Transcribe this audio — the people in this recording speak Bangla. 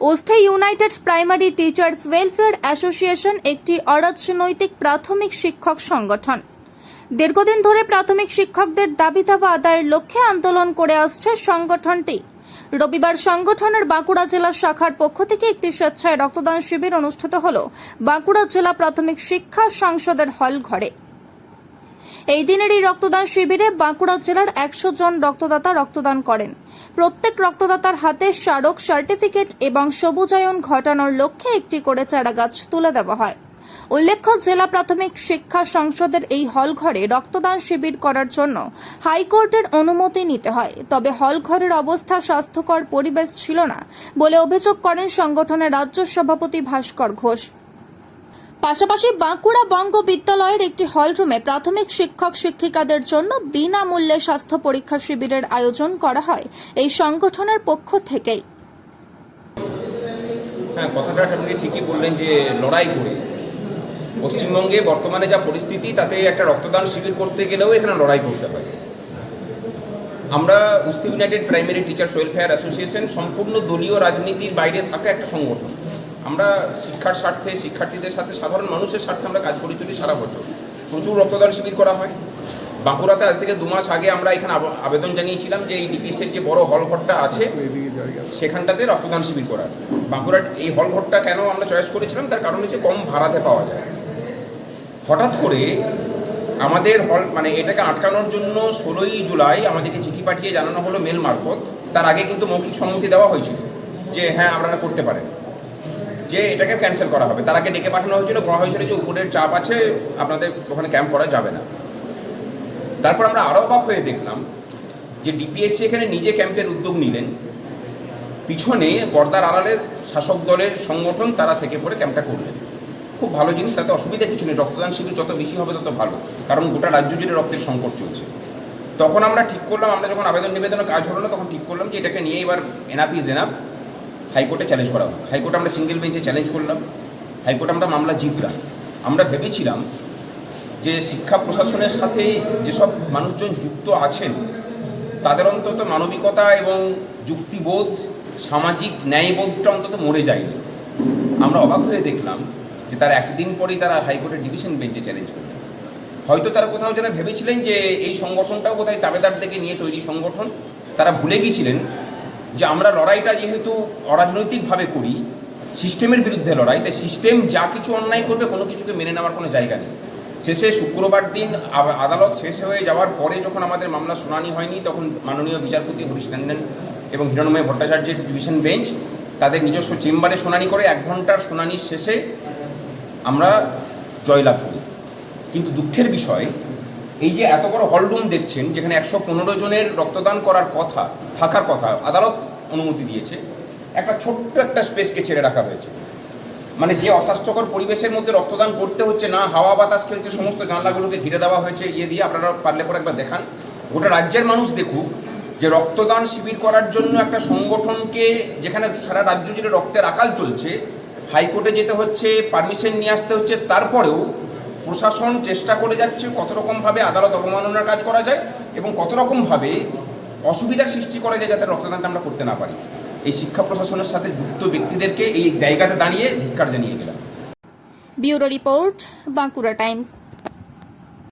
ওস্থে united primary teachers welfare association একটি অরাজনৈতিক প্রাথমিক শিক্ষক সংগঠন। দীর্ঘদিন ধরে প্রাথমিক শিক্ষকদের দাবি দাবা আদায়ের লক্ষ্যে আন্দোলন করে আসছে সংগঠনটি। রবিবার সংগঠনের বাঁকুড়া জেলা শাখার পক্ষ থেকে একটি স্বেচ্ছায় রক্তদান শিবির অনুষ্ঠিত হল বাঁকুড়া জেলা প্রাথমিক শিক্ষা সংসদের হল ঘরে এই দিনের এই রক্তদান শিবিরে বাঁকুড়া জেলার একশো জন রক্তদাতা রক্তদান করেন। প্রত্যেক রক্তদাতার হাতে স্মারক, সার্টিফিকেট এবং সবুজায়ন ঘটানোর লক্ষ্যে একটি করে চারাগাছ তুলে দেওয়া হয়। উল্লেখ্য, জেলা প্রাথমিক শিক্ষা সংসদের এই হল ঘরে রক্তদান শিবির করার জন্য হাইকোর্টের অনুমতি নিতে হয়। তবে হল ঘরের অবস্থা স্বাস্থ্যকর পরিবেশ ছিল না বলে অভিযোগ করেন সংগঠনের রাজ্য সভাপতি ভাস্কর ঘোষ। পাশাপাশি বাঁকুড়া বঙ্গ বিদ্যালয়ের একটি হলরুমে প্রাথমিক শিক্ষক শিক্ষিকাদের জন্য বিনামূল্যে স্বাস্থ্য পরীক্ষা শিবিরের আয়োজন করা হয় এই সংগঠনের পক্ষ থেকেই। হ্যাঁ কথাটা আপনি ঠিকই বললেন যে লড়াই করে। পশ্চিমবঙ্গে বর্তমানে যা পরিস্থিতি, তাতে একটা রক্তদান শিবির করতে গেলেও এখানে লড়াই করতে হয়। আমরা উস্তি united primary teachers welfare association, সম্পূর্ণ দলীয় রাজনীতির বাইরে থাকা একটা সংগঠন। আমরা শিক্ষার স্বার্থে শিক্ষার্থীদের সাথে সাধারণ মানুষের স্বার্থে আমরা কাজ করে চলি সারা বছর। প্রচুর রক্তদান শিবির করা হয়। বাঁকুড়াতে আজ থেকে দু মাস আগে আমরা এখানে আব- আবেদন জানিয়েছিলাম যে এই ডিপিএসের যে বড় হল ঘরটা আছে সেখানটাতে রক্তদান শিবির করার। বাঁকুড়ার এই হল ঘরটা কেন আমরা চয়েস করেছিলাম? তার কারণ হচ্ছে কম ভাড়াতে পাওয়া যায়। হঠাৎ করে আমাদের হল মানে এটাকে আটকানোর জন্য ষোলোই জুলাই আমাদেরকে চিঠি পাঠিয়ে জানানো হলো মেল মারফত। তার আগে কিন্তু মৌখিক সম্মতি দেওয়া হয়েছিল যে হ্যাঁ আপনারা করতে পারেন। যে এটাকে ক্যান্সেল করা হবে। তার আগে ডেকে পাঠানো হয়েছিল, বলা হয়েছিল যে উপরের চাপ আছে, আপনাদের ওখানে ক্যাম্প করা যাবে না। তারপর আমরা আরও অবাক হয়ে দেখলাম যে ডিপিএসসি এখানে নিজে ক্যাম্পের উদ্যোগ নিলেন। পিছনে পর্দার আড়ালে শাসক দলের সংগঠন, তারা থেকে পড়ে ক্যাম্পটা করলেন। খুব ভালো জিনিস, তাতে অসুবিধা কিছু নেই, রক্তদান শিবির যত বেশি হবে তত ভালো, কারণ গোটা রাজ্য জুড়ে রক্তের সংকট চলছে। তখন আমরা ঠিক করলাম, আমরা যখন আবেদন নিবেদনের কাজ হলো না, তখন ঠিক করলাম যে এটাকে নিয়ে এবার এনআপ ইজ এনাপ হাইকোর্টে চ্যালেঞ্জ করা হোক হাইকোর্টে আমরা সিঙ্গেল বেঞ্চে চ্যালেঞ্জ করলাম। হাইকোর্টে আমরা মামলা জিতলাম। আমরা ভেবেছিলাম যে শিক্ষা প্রশাসনের সাথে যেসব মানুষজন যুক্ত আছেন, তাদের অন্তত মানবিকতা এবং যুক্তিবোধ, সামাজিক ন্যায়বোধটা অন্তত মরে যায়নি। আমরা অবাক হয়ে দেখলাম যে তার একদিন পরেই তারা হাইকোর্টের ডিভিশন বেঞ্চে চ্যালেঞ্জ করলেন হয়তো তারা কোথাও যেন ভেবেছিলেন যে এই সংগঠনটাও কোথায় তাবেদারদেরকে নিয়ে তৈরি সংগঠন। তারা ভুলে গিয়েছিলেন যে আমরা লড়াইটা যেহেতু অরাজনৈতিকভাবে করি, সিস্টেমের বিরুদ্ধে লড়াই, তাই সিস্টেম যা কিছু অন্যায় করবে কোনো কিছুকে মেনে নেওয়ার কোনো জায়গা নেই। শেষে শুক্রবার দিন আদালত শেষ হয়ে যাওয়ার পরে যখন আমাদের মামলা শুনানি হয়নি, তখন মাননীয় বিচারপতি হরিশ ট্যান্ডন এবং হিরণময় ভট্টাচার্যের ডিভিশন বেঞ্চ তাদের নিজস্ব চেম্বারে শুনানি করে এক ঘণ্টার শুনানির শেষে আমরা জয়লাভ করি। কিন্তু দুঃখের বিষয় এই যে এত বড় হলরুম দেখছেন, যেখানে একশো পনেরো জনের রক্তদান করার কথা, থাকার কথা আদালত অনুমতি দিয়েছে, একটা ছোট্ট একটা স্পেসকে ছেড়ে রাখা হয়েছে। মানে যে অস্বাস্থ্যকর পরিবেশের মধ্যে রক্তদান করতে হচ্ছে, না, হাওয়া বাতাস খেলছে, সমস্ত জানলাগুলোকে ঘিরে দেওয়া হয়েছে ইয়ে দিয়ে আপনারা পারলে পরে একবার দেখান। গোটা রাজ্যের মানুষ দেখুক যে রক্তদান শিবির করার জন্য একটা সংগঠনকে যেখানে সারা রাজ্য জুড়ে রক্তের আকাল চলছে, হাইকোর্টে যেতে হচ্ছে, পারমিশন নিয়ে আসতে হচ্ছে, তারপরেও প্রশাসন চেষ্টা করে যাচ্ছে কত রকমভাবে আদালত অবমাননার কাজ করা যায় এবং কত রকমভাবে অসুবিধার সৃষ্টি করা যায় যাতে রক্তদানটা আমরা করতে না পারি। এই শিক্ষা প্রশাসনের সাথে যুক্ত ব্যক্তিদেরকে এই জায়গাতে দাঁড়িয়ে ধিক্কার জানিয়ে গেলাম। Bureau report Bankura Times.